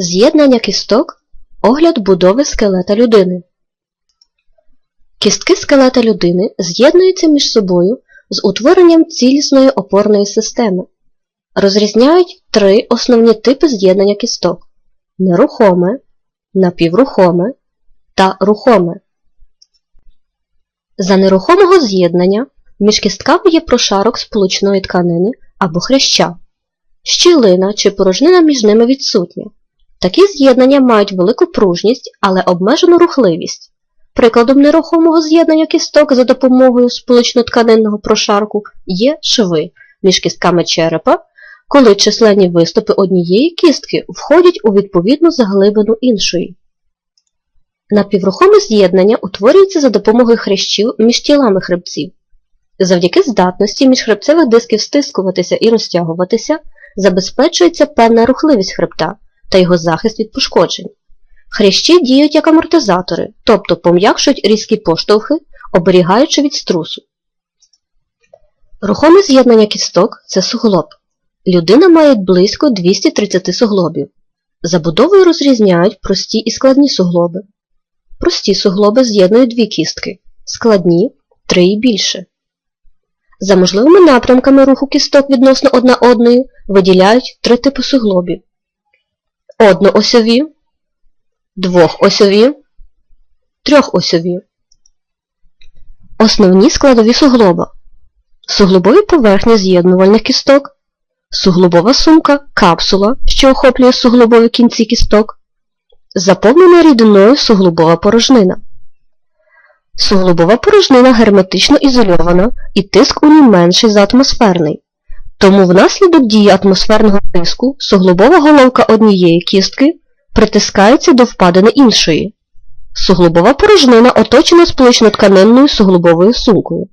З'єднання кісток огляд будови скелета людини. Кістки скелета людини з'єднуються між собою з утворенням цілісної опорної системи. Розрізняють три основні типи з'єднання кісток нерухоме, напіврухоме та рухоме. За нерухомого з'єднання між кістками є прошарок сполучної тканини або хряща. Щілина чи порожнина між ними відсутня. Такі з'єднання мають велику пружність, але обмежену рухливість. Прикладом нерухомого з'єднання кісток за допомогою сполучно-тканинного прошарку є шви між кістками черепа, коли численні виступи однієї кістки входять у відповідну заглибину іншої. Напіврухоме з'єднання утворюється за допомогою хрящів між тілами хребців. Завдяки здатності міжхребцевих дисків стискуватися і розтягуватися, забезпечується певна рухливість хребта та його захист від пошкоджень. Хрящі діють як амортизатори, тобто пом'якшують різкі поштовхи, оберігаючи від струсу. Рухоме з'єднання кісток це суглоб. Людина має близько 230 суглобів. Забудовою розрізняють прості і складні суглоби. Прості суглоби з'єднують дві кістки, складні три і більше. За можливими напрямками руху кісток відносно одна одної виділяють три типи суглобів одноосьові, двохосьові, трьохосьові. Основні складові суглоба. Суглобові поверхні з'єднувальних кісток, суглобова сумка, капсула, що охоплює суглобові кінці кісток, заповнена рідиною суглобова порожнина. Суглобова порожнина герметично ізольована і тиск у ній менший за атмосферний. Тому внаслідок дії атмосферного тиску суглобова головка однієї кістки притискається до впадини іншої. Суглобова порожнина оточена сполучно-тканинною суглобовою сумкою.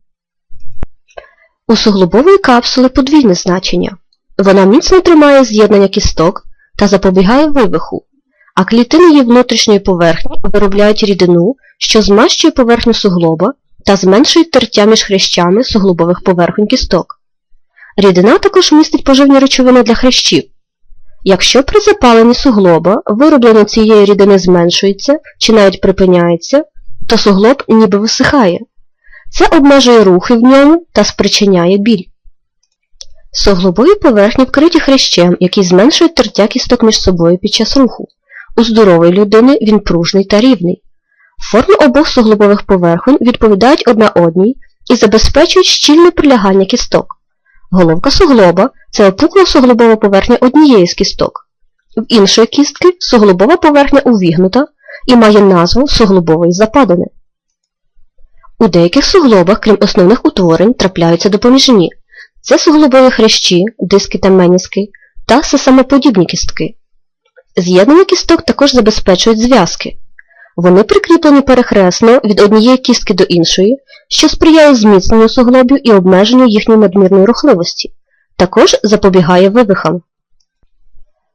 У суглобової капсули подвійне значення. Вона міцно тримає з'єднання кісток та запобігає вивиху, а клітини її внутрішньої поверхні виробляють рідину, що змащує поверхню суглоба та зменшує тертя між хрящами суглобових поверхонь кісток. Рідина також містить поживні речовини для хрящів. Якщо при запаленні суглоба вироблення цієї рідини зменшується чи навіть припиняється, то суглоб ніби висихає. Це обмежує рухи в ньому та спричиняє біль. Суглобові поверхні вкриті хрящем, який зменшує тертя кісток між собою під час руху. У здорової людини він пружний та рівний. Форми обох суглобових поверхонь відповідають одна одній і забезпечують щільне прилягання кісток. Головка суглоба це опукла суглобова поверхня однієї з кісток. В іншої кістки суглобова поверхня увігнута і має назву суглобової западини. У деяких суглобах, крім основних утворень, трапляються допоміжні. Це суглобові хрящі, диски та меніски та сесамоподібні кістки. З'єднання кісток також забезпечують зв'язки. Вони прикріплені перехресно від однієї кістки до іншої, що сприяє зміцненню суглобів і обмеженню їхньої надмірної рухливості, також запобігає вивихам.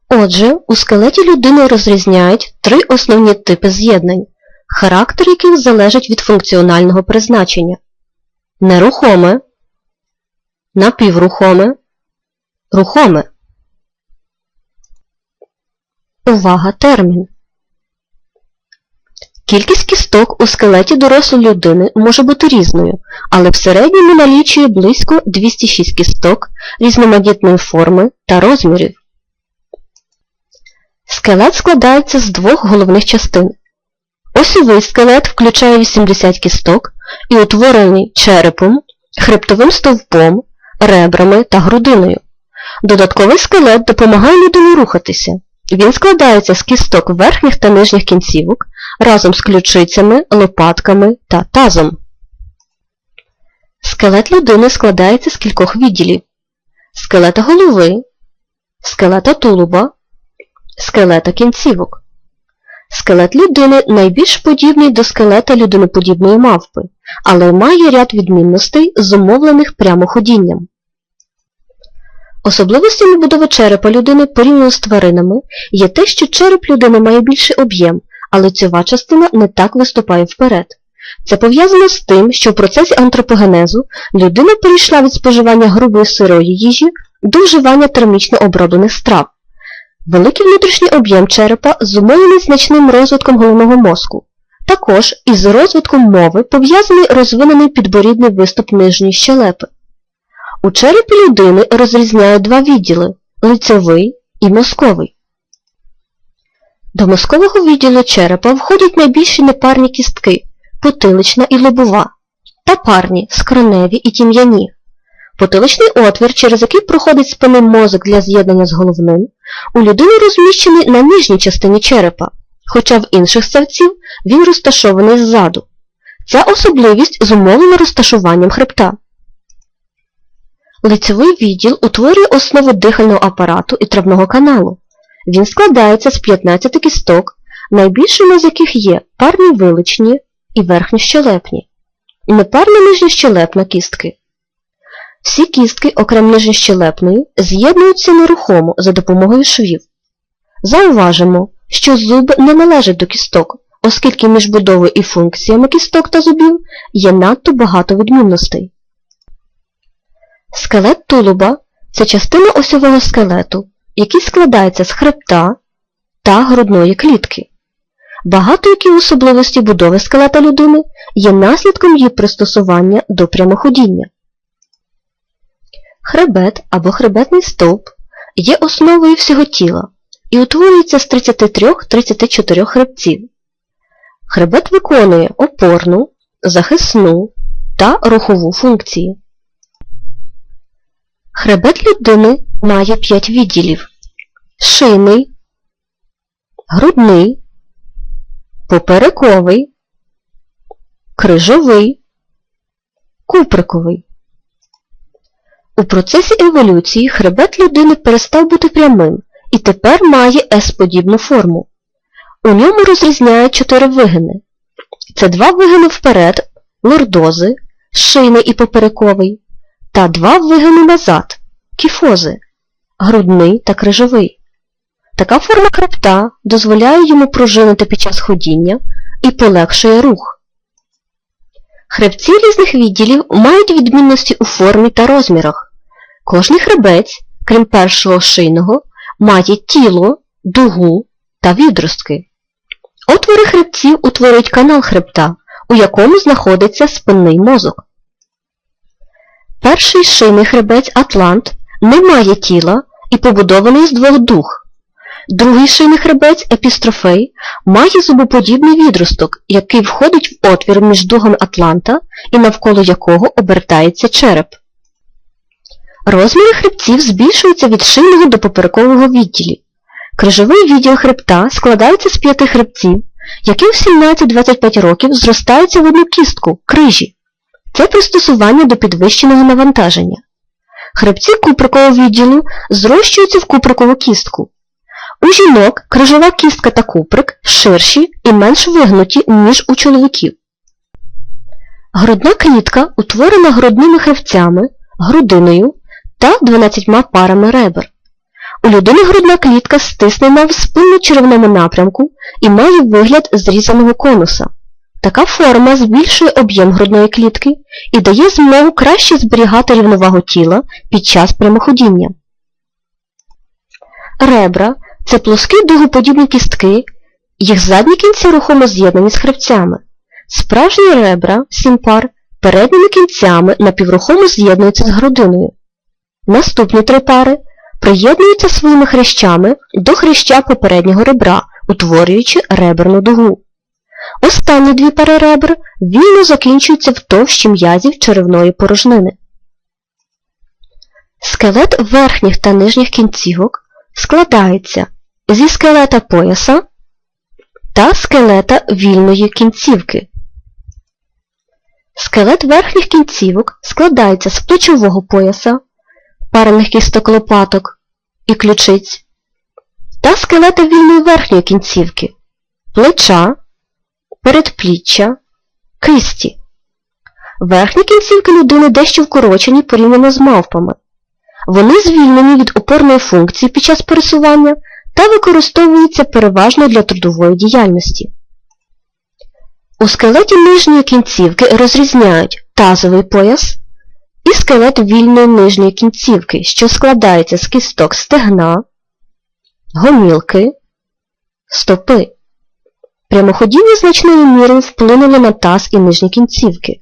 Отже, у скелеті людини розрізняють три основні типи з'єднань, характер яких залежить від функціонального призначення нерухоме, напіврухоме, рухоме. Увага термін. Кількість кісток у скелеті дорослої людини може бути різною, але в середньому налічує близько 206 кісток різноманітної форми та розмірів. Скелет складається з двох головних частин. Осьовий скелет включає 80 кісток і утворений черепом, хребтовим стовпом, ребрами та грудиною. Додатковий скелет допомагає людині рухатися. Він складається з кісток верхніх та нижніх кінцівок разом з ключицями, лопатками та тазом. Скелет людини складається з кількох відділів скелета голови, скелета тулуба, скелета кінцівок. Скелет людини найбільш подібний до скелета людиноподібної мавпи, але має ряд відмінностей, зумовлених прямоходінням. Особливостями будови черепа людини порівняно з тваринами є те, що череп людини має більший об'єм, а лицьова частина не так виступає вперед. Це пов'язано з тим, що в процесі антропогенезу людина перейшла від споживання грубої сирої їжі до вживання термічно оброблених страв. Великий внутрішній об'єм черепа зумовлений значним розвитком головного мозку. Також із розвитком мови пов'язаний розвинений підборідний виступ нижньої щелепи. У черепі людини розрізняють два відділи лицевий і мозковий. До мозкового відділу черепа входять найбільші непарні кістки потилична і лобова, та парні скроневі і тім'яні. Потиличний отвір, через який проходить спинний мозок для з'єднання з головним, у людини розміщений на нижній частині черепа, хоча в інших ставців він розташований ззаду. Ця особливість зумовлена розташуванням хребта. Лицевий відділ утворює основу дихального апарату і травного каналу. Він складається з 15 кісток, найбільшими з яких є парні виличні і верхньощелепні, і непарна нижньощелепна кістки. Всі кістки, окрім нижньощелепної, з'єднуються нерухомо за допомогою швів. Зауважимо, що зуб не належить до кісток, оскільки між будовою і функціями кісток та зубів є надто багато відмінностей. Скелет тулуба це частина осьового скелету, який складається з хребта та грудної клітки. Багато які особливості будови скелета людини є наслідком її пристосування до прямоходіння. Хребет або хребетний стовп є основою всього тіла і утворюється з 33-34 хребців. Хребет виконує опорну, захисну та рухову функції. Хребет людини має 5 відділів шийний, грудний, поперековий, крижовий, куприковий. У процесі еволюції хребет людини перестав бути прямим і тепер має С-подібну форму. У ньому розрізняють чотири вигини. Це два вигини вперед, лордози, шийний і поперековий, та два вигини назад, кіфози, грудний та крижовий. Така форма хребта дозволяє йому пружинити під час ходіння і полегшує рух. Хребці різних відділів мають відмінності у формі та розмірах. Кожний хребець, крім першого шийного, має тіло, дугу та відростки. Отвори хребців утворюють канал хребта, у якому знаходиться спинний мозок. Перший шийний хребець Атлант не має тіла і побудований з двох дух. Другий шийний хребець епістрофей має зубоподібний відросток, який входить в отвір між дугами Атланта і навколо якого обертається череп. Розміри хребців збільшуються від шийного до поперекового відділі. Крижовий відділ хребта складається з п'яти хребців, які в 17-25 років зростаються в одну кістку крижі. Це пристосування до підвищеного навантаження. Хребці куприкового відділу зрощуються в куприкову кістку. У жінок крижова кістка та куприк ширші і менш вигнуті, ніж у чоловіків. Грудна клітка утворена грудними хребцями, грудиною та 12 парами ребер. У людини грудна клітка стиснена в спинно-черевному напрямку і має вигляд зрізаного конуса. Така форма збільшує об'єм грудної клітки і дає змогу краще зберігати рівновагу тіла під час прямоходіння. Ребра це плоскі дугоподібні кістки, їх задні кінці рухомо з'єднані з хребцями. Справжні ребра, сім пар, передніми кінцями напіврухомо з'єднуються з грудиною. Наступні три пари приєднуються своїми хрящами до хряща попереднього ребра, утворюючи реберну дугу. Останні дві пари ребр вільно закінчуються в товщі м'язів черевної порожнини. Скелет верхніх та нижніх кінцівок складається зі скелета пояса та скелета вільної кінцівки. Скелет верхніх кінцівок складається з плечового пояса, парених кісток лопаток і ключиць та скелета вільної верхньої кінцівки, плеча, передпліччя, кисті. Верхні кінцівки людини дещо вкорочені порівняно з мавпами. Вони звільнені від опорної функції під час пересування та використовуються переважно для трудової діяльності. У скелеті нижньої кінцівки розрізняють тазовий пояс і скелет вільної нижньої кінцівки, що складається з кісток стегна, гомілки, стопи. Прямоходіння значною мірою вплинули на таз і нижні кінцівки.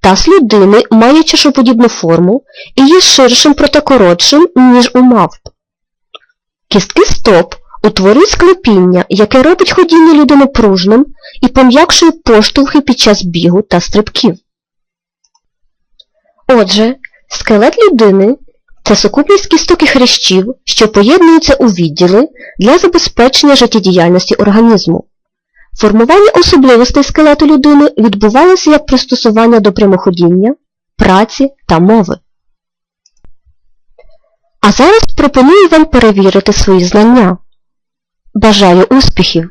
Таз людини має чашоподібну форму і є ширшим проте коротшим, ніж у мавп. Кістки стоп утворюють склепіння, яке робить ходіння людини пружним і пом'якшує поштовхи під час бігу та стрибків. Отже, скелет людини це сукупність кісток і хрящів, що поєднуються у відділи для забезпечення життєдіяльності організму. Формування особливостей скелету людини відбувалося як пристосування до прямоходіння, праці та мови. А зараз пропоную вам перевірити свої знання. Бажаю успіхів!